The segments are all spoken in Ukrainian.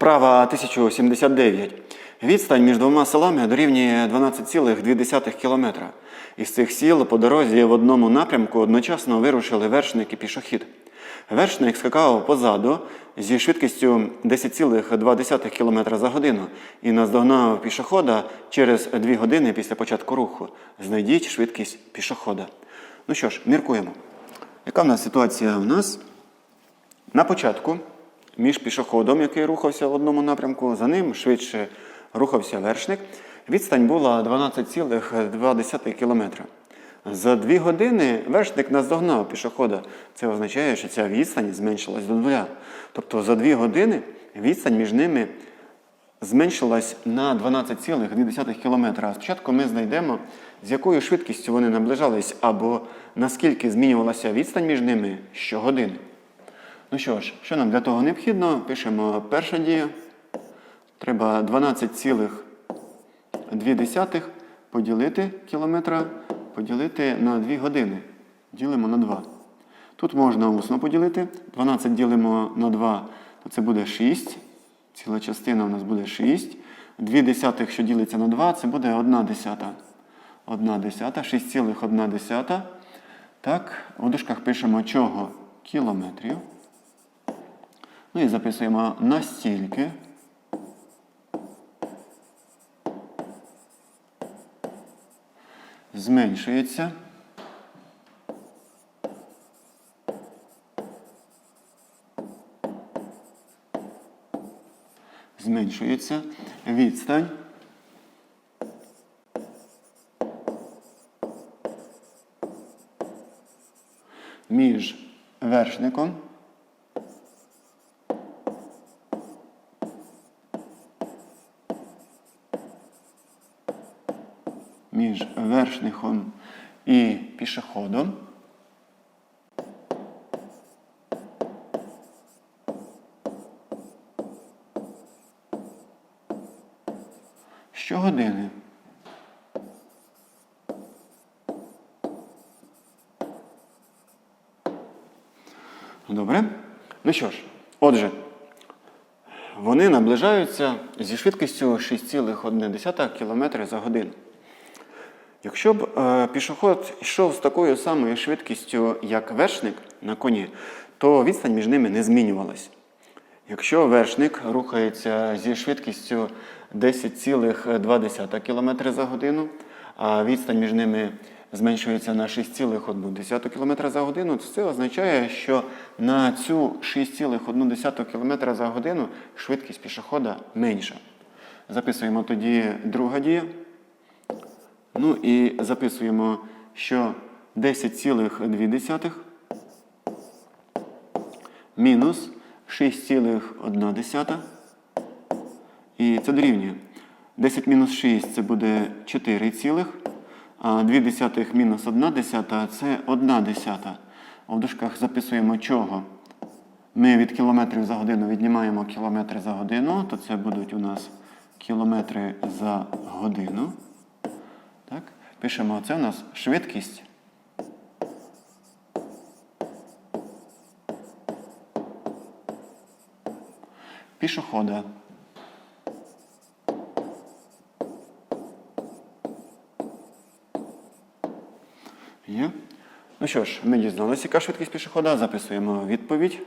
Вправа 1079. Відстань між двома селами дорівнює 12,2 км. Із цих сіл по дорозі в одному напрямку одночасно вирушили вершник і пішохід. Вершник скакав позаду зі швидкістю 10,2 км за годину і наздогнав пішохода через 2 години після початку руху. Знайдіть швидкість пішохода. Ну що ж, міркуємо. Яка в нас ситуація у нас? На початку між пішоходом, який рухався в одному напрямку, за ним швидше рухався вершник. Відстань була 12,2 км. За дві години вершник наздогнав пішохода. Це означає, що ця відстань зменшилась до нуля. Тобто за дві години відстань між ними зменшилась на 12,2 км. А спочатку ми знайдемо, з якою швидкістю вони наближались, або наскільки змінювалася відстань між ними щогодини. Ну що ж, що нам для того необхідно? Пишемо перша дія. Треба 12,2 поділити кілометра, поділити на 2 години. Ділимо на 2. Тут можна усно поділити. 12 ділимо на 2, то це буде 6. Ціла частина у нас буде 6. 2 десятих, що ділиться на 2, це буде 1 десята. 1 десята, 6,1. Так, у дужках пишемо чого? Кілометрів. Ну і записуємо настільки. Зменшується. Зменшується відстань. Між вершником між вершником і пішоходом. Щогодини. Добре. Ну що ж, отже, вони наближаються зі швидкістю 6,1 км за годину. Якщо б е, пішоход йшов з такою самою швидкістю, як вершник на коні, то відстань між ними не змінювалась. Якщо вершник рухається зі швидкістю 10,2 км за годину, а відстань між ними зменшується на 6,1 км за годину, то це означає, що на цю 6,1 км за годину швидкість пішохода менша. Записуємо тоді друга дія. Ну і записуємо, що 10,2 мінус 6,1. І це дорівнює. 10 мінус 6 це буде 4 цілих, а 2 десятих мінус 1 десята це 1 десята. В дужках записуємо чого? Ми від кілометрів за годину віднімаємо кілометри за годину, то це будуть у нас кілометри за годину. Так? Пишемо, це у нас швидкість. Пішохода. Є. Ну що ж, ми дізналися, яка швидкість пішохода. Записуємо відповідь.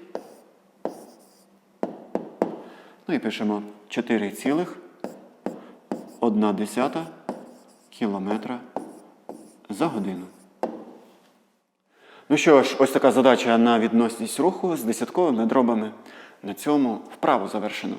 Ну і пишемо 4,1 кілометра за годину. Ну що ж, ось така задача на відносність руху з десятковими дробами. На цьому вправу завершено.